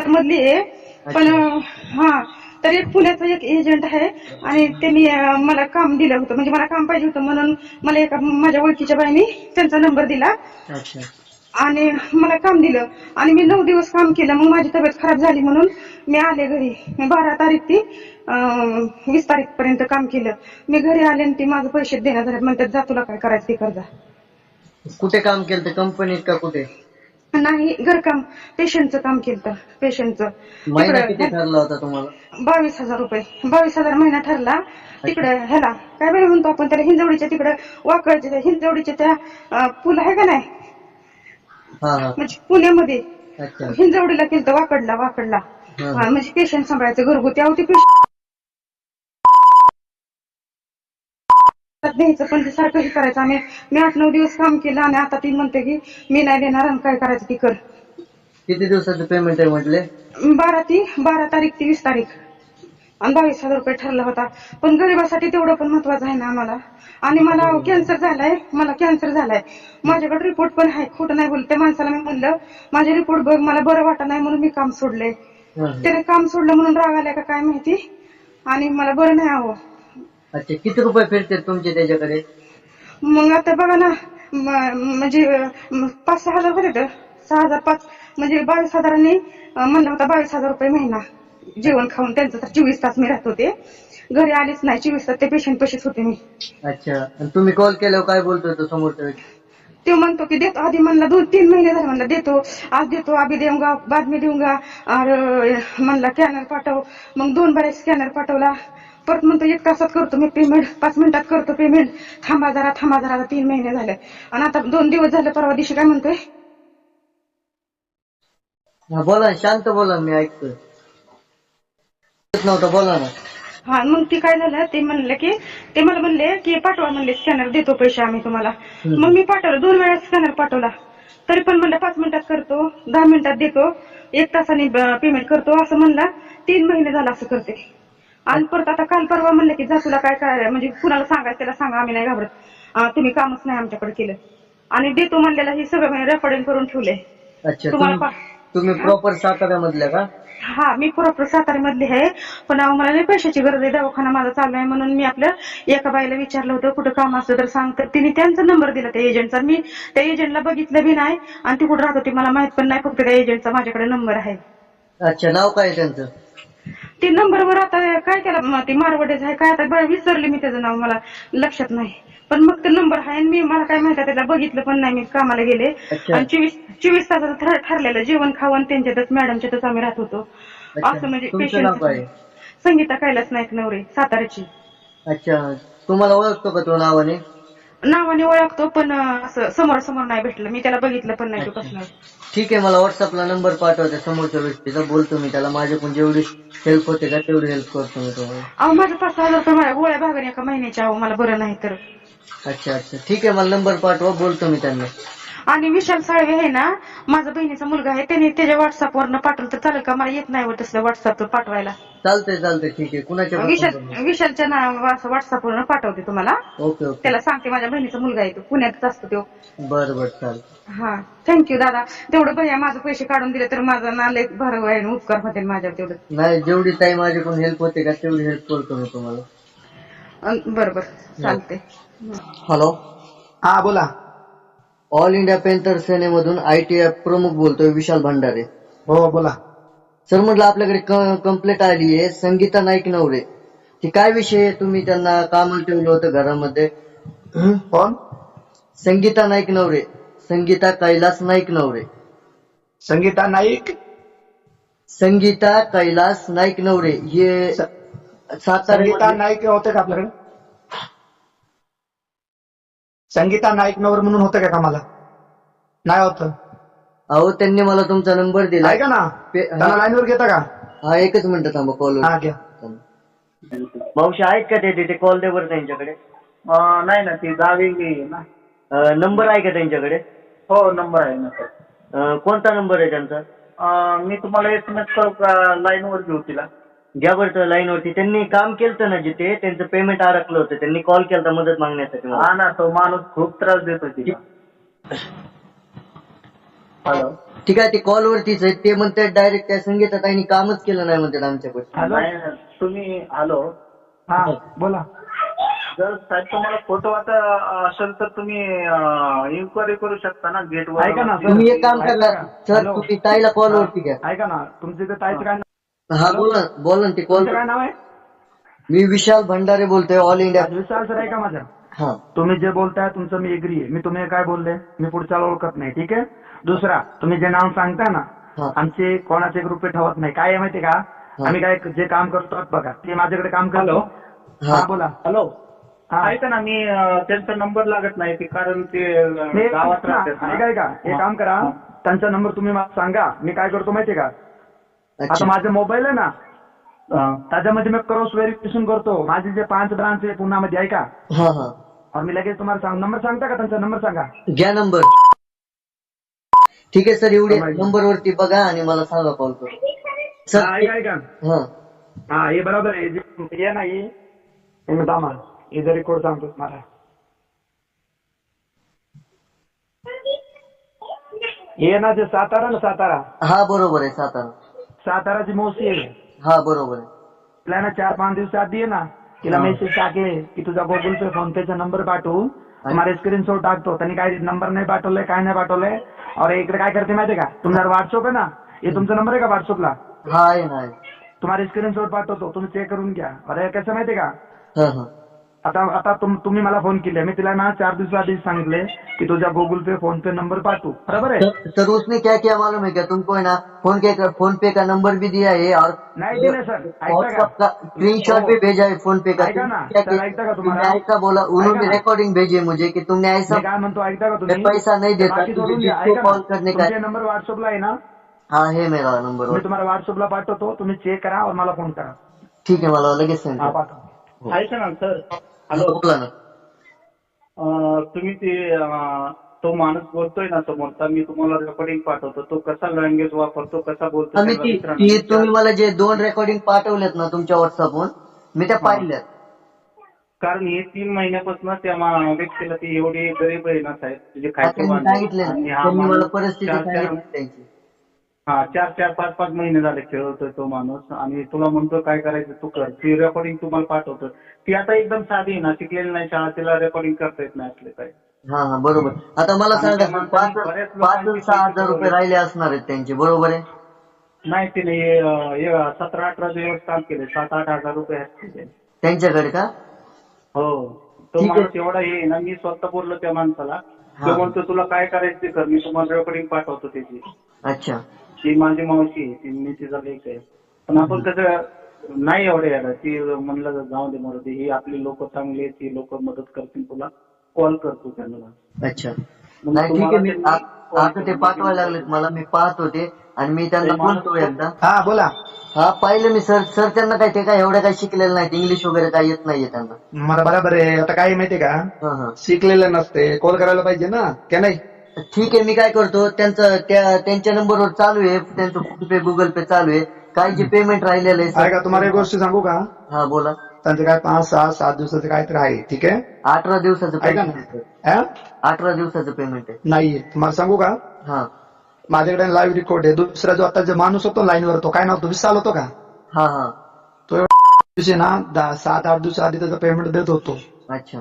सात मधली आहे. पण हा तर एक पुण्याचा एक एजंट आहे आणि त्यांनी मला काम दिलं होतं. म्हणजे मला काम पाहिजे होतं म्हणून मला एका माझ्या ओळखीच्या बाईने त्यांचा नंबर दिला. आणि मला काम दिलं. आणि मी नऊ दिवस काम केलं. मग माझी तब्येत खराब झाली म्हणून मी आले घरी. मी बारा तारीख ती वीस तारीख पर्यंत काम केलं. मी घरी आले आणि ती माझं पैसे देण्यात झाले म्हणतात जा तुला काय करायचं ते कर जा. कुठे काम केलं? कंपनीत का कुठे? नाही घरकाम पेशंटचं काम केलं पेशंटचं महिना किती तिकडे ठरला होता तुम्हाला? बावीस हजार रुपये. बावीस हजार महिना ठरला. तिकडे ह्याला काय बरं म्हणतो आपण त्याला हिंजवडीच्या तिकडे वाकडच्या हिंजवडीच्या त्या अं, पूल आहे का नाही? हा हा. म्हणजे पुण्यामध्ये. अच्छा. हिंजवडीला केलं वाकडला वाकडला. हा, म्हणजे पेशंट सांभाळायचं घरगुती अहो ते पेशंट द्यायचं पण ते सारखं हे करायचं. आम्ही मी आठ नऊ दिवस काम केलं आणि आता ती म्हणते की मी नाही देणार आणि काय करायचं ती कर. किती दिवसाचं पेमेंट आहे म्हटले? बारा ती बारा तारीख ती वीस तारीख. आणि बावीस हजार रुपये ठरला होता. पण गरिबासाठी तेवढं पण महत्वाचं आहे ना आम्हाला. आणि मला कॅन्सर झालाय मला कॅन्सर झालाय. माझ्याकडे रिपोर्ट पण आहे खोटं नाही बोलत. त्या माणसाला मी म्हणलं माझे रिपोर्ट बघ मला बरं वाटत नाही म्हणून मी काम सोडलंय. हा. त्याने काम सोडलं म्हणून राग आलाय का काय माहिती? आणि मला बरं नाही हवं अच्छा किती रुपये फिरते तुमचे त्याच्याकडे? मग आता बघा ना म- म्हणजे पाच सहा हजार होते तर. सहा हजार पाच म्हणजे बावीस हजारांनी अं, म्हणला होता बावीस हजार रुपये महिना. जेवण खाऊन त्यांचं तर चोवीस तास मी राहत होते. घरी आलीच नाही चोवीस तास ते पेशंट पशीच होते मी. अच्छा. आणि तुम्ही कॉल केल्यावर काय बोलतोय तो समोरचा व्यक्ती? तो म्हणतो की देतो आधी म्हणला दोन तीन महिने झाले म्हणला देतो आज देतो आधी देऊंगा बाद में देऊंगा. और म्हणला स्कॅनर पाठव. मग दोन बारा स्कॅनर पाठवला. परत म्हणतो एक तासात करतो मी पेमेंट पाच मिनिटात करतो पेमेंट थांबा जरा थांबा जरा तीन महिने झाले. आणि आता दोन दिवस झाले परवा दिवशी काय म्हणतोय? हा बोला शांत बोला मी ऐकतोय. नव्हतं बोला ना. हा मग ती काय झालं ते म्हणलं की ते मला म्हणले की पाठवा म्हणले स्कॅनर देतो पैसे आम्ही तुम्हाला. मग मी पाठवलं दोन वेळा स्कॅनर पाठवला. तरी पण म्हणलं पाच मिनिटात करतो दहा मिनिटात देतो एक तासाने पेमेंट करतो असं म्हणला तीन महिने झाला असं करते. आणि परत आता काल परवा म्हणलं की जा तुला काय काय म्हणजे कुणाला सांगायचं त्याला सांगा आम्ही नाही घाबरत. तुम्ही कामच नाही आमच्याकडे केलं. आणि देतो म्हणलेला हे सगळं रेकॉर्डिंग करून ठेवले अच्छा तुम्हाला तुम्ही पा- तुम्ही प्रॉपर सातारा मधल्या का? हा मी प्रॉपर साताऱ्यामधली आहे. पण अहो, मला नाही पैशाची गरज आहे. दवाखाना माझा चालू आहे म्हणून मी आपल्या एका बाईला विचारलं होतं कुठं काम असलं तर सांग. तर तिने त्यांचा नंबर दिला त्या एजंटचा मी त्या एजंटला बघितलं बी नाही. आणि ती कुठं राहत होती मला माहीत पण नाही. फक्त त्या एजंटचा माझ्याकडे नंबर आहे. अच्छा नाव काय आहे त्यांचं? ते नंबरवर आता काय त्याला ते मारवडेच आहे काय आता बरं विसरले मी त्याचं नाव मला लक्षात नाही पण मग ते नंबर आहे आणि मी मला काय माहिती त्याला बघितलं पण नाही मी कामाला गेले. आणि चोवीस चोवीस तासाचं ठर- ठरलेलं जेवण खावण त्यांच्यातच मॅडमच्यातच आम्ही राहत होतो. असं म्हणजे? पेशंट संगीता कैलास नाईक नवरे साताऱ्याची अच्छा तुम्हाला ओळखतो का तो नावाने नावाने ओळखतो पण असं समोर समोर नाही भेटलं. मी त्याला बघितलं पण नाही तो ठीक आहे मला व्हॉट्सअपला नंबर पाठवते समोरच्या व्यक्तीचा. बोलतो मी त्याला माझ्याकडून जेवढी हेल्प होते का तेवढी हेल्प करतो मी तुम्हाला. अहो माझं पाच सहा हजार रुपये माझ्या गोळ्या भागाने एका महिन्याच्या अहो मला बरं नाही तर. अच्छा अच्छा. ठीक आहे मला नंबर पाठवा बोलतो मी त्यांना. आणि विशाल साळवे आहे ना माझा बहिणीचा मुलगा आहे त्याने त्याच्या व्हॉट्सअपवरनं पाठवलं तर चालेल का? मला येत नाही हो तसलं व्हॉट्सअप पाठवायला. चालतंय चालतंय. ठीक आहे. कुणाच्या विशाल विशालच्या नाव असं व्हॉट्सअपवरनं पाठवते तुम्हाला. Okay okay. त्याला सांगते माझ्या बहिणीचा मुलगा आहे तो. पुण्यातच असतो तो. बरं बरं चालतं हा. थँक्यू दादा. तेवढं भैया माझं पैसे काढून दिले तर माझा ना लय भर आहे आणि उपकार होतील माझ्यावर तेवढं. नाही जेवढी ताई माझ्याकडून हेल्प होते का तेवढी हेल्प करतो मी तुम्हाला. अं, बरं बरं चालते हॅलो हा बोला. ऑल इंडिया पेंटर सेनेमधून आय टी प्रमुख बोलतोय विशाल भंडारे. हो बोला. सर म्हटलं आपल्याकडे कंप्लेंट आली आहे. संगीता नाईक नवरे. ती काय विषय आहे? तुम्ही त्यांना कामाला ठेवलं होतं घरामध्ये? कोण? संगीता नाईक नवरे. संगीता कैलास नाईक नवरे. संगीता नाईक? संगीता कैलास नाईक नवरे. हे संगीता नाईक होते का आपल्याकडे? संगीता नाईक नवर म्हणून होतं का कामाला? नाही होत. अहो त्यांनी मला तुमचा नंबर दिला. ऐका ना. पे- त्यांना लाईनवर घेता का? हा एकच मिनिट थांबा कॉल हा घ्या. मावशी आहेत का ते तिथे? कॉल दे बरं त्यांच्याकडे. अं, नाही ना ती आहे ना. नंबर आहे का त्यांच्याकडे? हो नंबर आहे ना. सर अं, कोणता नंबर आहे त्यांचा? अं, मी तुम्हाला एस एम एस करू का? लाईनवर घेऊ तिला. घ्या बरं लाईनवरती. त्यांनी काम केलं ना जिथे त्यांचं पेमेंट अडकलं होतं. त्यांनी कॉल केला मदत मागण्यासाठी मला. हा ना तो माणूस खूप त्रास देतो तिला. हॅलो ठीक आहे ते कॉलवरतीच आहे. ते म्हणतात डायरेक्ट त्या संगीता ताईंनी कामच केलं नाही म्हणतात आमच्याकडे. नाही तुम्ही हॅलो हा बोला. जर साहेब तुम्हाला फोटो आता असेल तर तुम्ही इन्क्वायरी करू शकता ना गेटवर ऐका ना, सर. तुम्ही एक काम करा. ऐका. Sir hello. तुम्ही ताईला कॉलवरती घ्या. ऐका ना. तुमचं इथे ताईचं काय नाव? हा बोला बोला ना ते कॉल तुमचं काय नाव आहे? मी विशाल भंडारे बोलतोय ऑल इंडिया विशाल सर ऐका माझा हा. तुम्ही जे बोलताय तुमचं मी एग्री आहे. मी तुम्ही काय बोलले? मी पुढच्याला ओळखत नाही ठीक आहे? दुसरा तुम्ही जे नाव सांगताय ना हा. आमचे कोणाचे ग्रुप ठेवत नाही. काय आहे माहिती का? आम्ही काय जे काम करतो बघा. ते माझ्याकडे काम करतो. हा. हा बोला. हॅलो. हा. ऐका ना मी त्यांचा नंबर लागत नाही ते कारण ते गावात हा, राहतात ना. ऐका ऐका. एक काम करा. हा. त्यांचा नंबर तुम्ही मला सांगा. मी काय करतो माहितीये का? आता माझा मोबाईल आहे ना हा. त्याच्यामध्ये मी क्रॉस व्हेरिफिकेशन करतो. माझे जे पाच ब्रांच आहे पुण्यामध्ये ऐका. हा हा. और मी लगेच तुम्हाला सांग नंबर सांगता का? त्यांचा नंबर सांगा. घ्या नंबर. ठीक आहे सर एवढे माहिती. नंबर वरती बघा आणि मला सांगा कॉल करून. सर हा, ऐका ऐका. हा. हा हे बरोबर आहे. जे- हे दामा हे जरी कोड सांगतो तुम्हाला हे ना जे सातारा ना सातारा. हा बरोबर आहे सातारा. साताराची मोशी आहे. हा बरोबर आहे. तिला ना चार पाच दिवस आधी आहे ना तिला हा. मेसेज टाकले की तुझा गुगल पे फोन पेचा नंबर पाठवू तुम्हाला स्क्रीनशॉट टाकतो त्यांनी काय नंबर नाही पाठवलाय काय नाही पाठवलंय और इकडे काय करते माहितीये का? तुमचा व्हॉट्सअप आहे ना? हे तुमचा नंबर आहे का व्हॉट्सअपला हा आहे ना आहे. तुम्हाला स्क्रीनशॉट पाठवतो तुम्ही चेक करून घ्या. अरे कसं माहितीये का? हा हा. आता आता तुम- तुम्ही मला फ़ोन केले. मी तिला ना चार दिवस आधी सांगितले की तुझा Google Pay PhonePe number पाठवू. बरोबर आहे? सर उसने क्या किया मालूम है क्या तुमको है ना फ़ोन के फ़ोन पे का नंबर भी दिया है और नाही दिले सर का? स्क्रीनशॉट भी भेजा है फ़ोन पे का? ऐकता का तुम्हाला? तुमने ऐसा बोला उन्होंने रिकॉर्डिंग भेजी है मुझे कि तुमने ऐसा काय म्हणतो ऐकता का तुम्ही? मैं पैसा नहीं देता. कॉल करने का- नंबर व्हॉट्सअपला आहे ना? हाँ है मेरा नंबर मी तुम्हाला व्हॉट्सअपला पाठवतो. तुम्ही चेक करा और मला फ़ोन करा. ठीक है मला लगेच सेंड हा ऐका ना सर हॅलो बोला ना अं, तुम्ही ते अं, तो माणूस बोलतोय ना समोरचा मी तुम्हाला रेकॉर्डिंग पाठवतो तो कसा लँग्वेज वापरतो कसा बोलतो आम्ही त्याला ती मित्रांनो ती विचार. तुम्ही मला जे दोन रेकॉर्डिंग पाठवलेत ना तुमच्या व्हॉट्सअपवर मी त्या पाहिल्यात कारण हे तीन महिन्यापासून त्या मा- व्यक्तीला ती एवढी गरीब आहे ना साहेब म्हणजे हा, खायचं त्यांनी वांदे. सांगितले ना. आणि हा त्यांनी मला माणूस परिस्थिती चार- चार- सांगितली त्यांची हा चार चार पाच पाच महिने झाले खेळतोय तो माणूस. आणि तुला म्हणतो काय करायचं तू कर. ती रेकॉर्डिंग तुम्हाला पाठवतो. ती आता एकदम साधी आहे ना शिकलेली नाही शाळा तिला रेकॉर्डिंग करता येत नाही असले काय हा हा बरोबर. आता मला सांगा पाच पाच सहा हजार रुपये राहिले असणार आहेत त्यांचे बरोबर आहे? नाही तिने सतरा अठरा दिवस काम केले सात आठ हजार रुपये आहेत तिचे. त्यांच्याकडे का? हो. तो. माणूस एवढा हे ना मी स्वतः बोललो त्या माणसाला. तो म्हणतो तुला काय करायचं कर मी तुम्हाला रेकॉर्डिंग पाठवतो त्याची. अच्छा. ती माझी मावशी आहे ती मी तिचा लेख आहे. पण आपण कसं नाही एवढे यायला. ती म्हणलं जाऊ दे मरू ही आपली लोक चांगली आहेत ती लोक मदत करतील तुला. कॉल करतो त्यांना. अच्छा. मग नाही ठीक आहे मी तुम्हाला आ- आता ते पाठवायला लागलेत मला. मी पाहत होते आणि मी त्यांना ते बोलतो एकदा. हा बोला. हा पाहिलं मी सर सर त्यांना काय ते काय एवढं काही शिकलेलं नाहीत. इंग्लिश वगैरे काही येत नाहीये त्यांना. मला बरोबर आहे. आता काय माहितीये का? हा हा. शिकलेलं नसते. कॉल करायला पाहिजे ना. का नाही? ठीक आहे मी काय करतो त्यांचं त्या त्यांच्या नंबरवर चालू आहे त्यांचं फोन पे गुगल पे चालू आहे. काही जे पेमेंट राहिलेलं आहे ऐका तुम्हाला एक गोष्ट सांगू का? हा बोला. त्यांचं काय पाच सहा सात दिवसाचं काहीतरी आहे ठीक आहे? अठरा दिवसाचं ऐका पेमेंट ना हा? अठरा दिवसाचं पेमेंट आहे. नाहीये. तुम्हाला सांगू का? हा. माझ्याकडे लाईव्ह रेकॉर्ड आहे. दुसरा जो आता जो माणूस होतो लाईनवर तो काय नव्हतो विशाल होतो का? हा हा. तो दिवशी ना दहा- सात आठ दिवस आधी त्याचं पेमेंट देत होतो. अच्छा.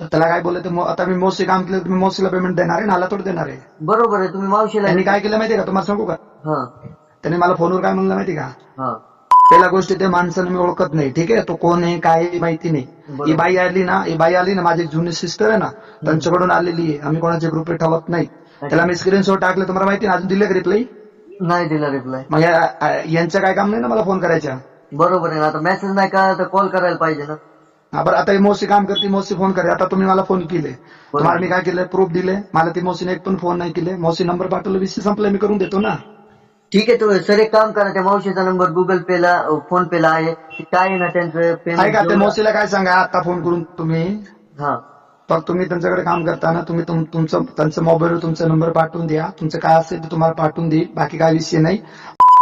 तर त्याला काय बोलले आता मी मोसी काम केलं तुम्ही मोसीला पेमेंट देणार आहे नाला थोडी देणार आहे. बरोबर आहे तुम्ही मावशीला त्यांनी काय केलं माहितीये का? तुम्हाला सांगू का? हा. त्यांनी मला फोनवर काय म्हणलं माहिती का? हा. पहिल्या गोष्टी ते माणसानं मी ओळखत नाही ठीक आहे? तो कोण आहे काय आहे माहिती नाही. ही बाई आली ना ही बाई आली ना माझी जुनी सिस्टर आहे ना त्यांच्याकडून आलेली आहे. आम्ही कोणाचे ग्रुप ठेवत नाही. त्याला मी स्क्रीनशॉट टाकले तुम्हाला माहिती ना अजून दिले का रिप्लाई नाही दिला रिप्लाय मग या- यांचं काय काम नाही ना मला फोन करायच्या बरोबर आहे ना आता मेसेज नाही का तर कॉल करायला पाहिजे ना. हा, बरं आता ही मोसी काम करते मोसी फोन करे आता तुम्ही मला फोन केले. तुम्हाला मी काय केलं? प्रूफ दिले. मला ती मोसीने एक पण फोन नाही केले. मोसी नंबर पाठवलं विषय संपला मी करून देतो ना. ठीक आहे तो सर एक काम करा त्या मावशीचा नंबर गुगल पे ला फोन पे ला आहे. ते काय आहे ना त्यांचं ऐका ते पेमेंट मोसीला काय सांगा? आता फोन करून तुम्ही. हा. फक्त तुम्ही त्यांच्याकडे काम करताना तुम्ही तुम- तुमचं त्यांचं मोबाईलवर तुमचा नंबर पाठवून द्या. तुमचं काय असेल ते तुम्हाला पाठवून देईल. बाकी काय विषय नाही.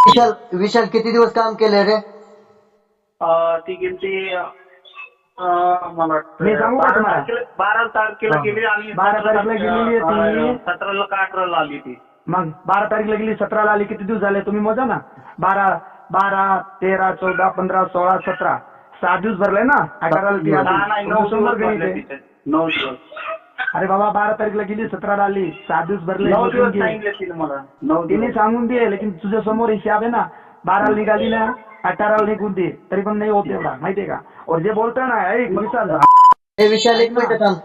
विशाल विशाल किती दिवस काम केले रे? अं, ती गेली मला वाटतं मी सांगू का बारा तुम्हाला? तारखेला बारा तारखेला. गेली आणि बारा तारखेला गेलेली आहे ती. सतराला का अठराला आली ती मग बारा तारीखला गेली सतराला आली किती दिवस झाले तुम्ही मोजा ना बारा बारा तेरा चौदा पंधरा सोळा सतरा सात दिवस भरले ना अठराला ती आली. नाही नाही नऊ दिवस भरले आहे. तिथे. नऊ दिवस अरे बाबा बारा तारीखला गेली सतराला आली सात दिवस भरले नऊ दिवस घे. सांगितले तिने मला नऊ तिने दिवस सांगून दे लेकिन तुझ्या समोर हिसाब आहे ना बाराला निघाली ना अठराला निघून दे तरी पण नाही होत एवढा माहितीये का? और जे बोलतोय ना ऐक हे विशाल एक मिनिट थांब.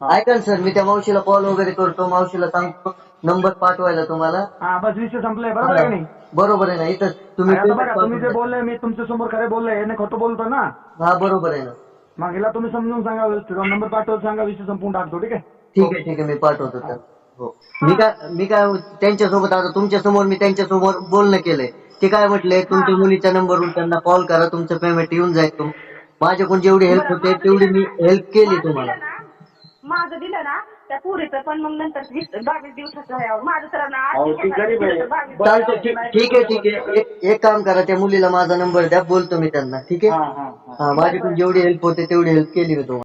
ऐका ना सर मी त्या मावशीला कॉल वगैरे करतो मावशीला सांगतो नंबर पाठवायला तुम्हाला. हा बस विषय संपलाय बरोबर आहे का नाही? बरोबर आहे ना इथं तुम्ही आता बघा तुम्ही जे बोलले मी तुमच्यासमोर खरे बोलले हे खोटं बोलतो ना? हा बरोबर आहे ना. मग हिला तुम्ही समजून सांगा तुझा नंबर पाठवून सांगा विषय संपून टाकतो ठीक आहे? ठीक आहे ठीक आहे मी पाठवतो त्या हो. मी काय मी काय त्यांच्यासोबत आता तुमच्यासमोर मी त्यांच्यासमोर बोलणं केलंय. ते काय म्हटले तुमच्या मुलीच्या नंबरवरून त्यांना कॉल करा तुमचं पेमेंट येऊन जाईल तुम माझ्याकडून जेवढी हेल्प होते तेवढी मी हेल्प केली तुम्हाला. माझं दिलं ना त्या पुरीचं पण मग नंतर वीस बावीस दिवसाचं आहे. अहो. माझं तर ना अहो, ती गरीब आहे. बावीस चालतं ठीक ठीक आहे ठीक आहे. एक एक काम करा त्या मुलीला माझा नंबर द्या बोलतो मी त्यांना ठीक आहे? हा हा हा. हा माझ्याकडून जेवढी हेल्प होते तेवढी हेल्प केली मी तुम्हाला.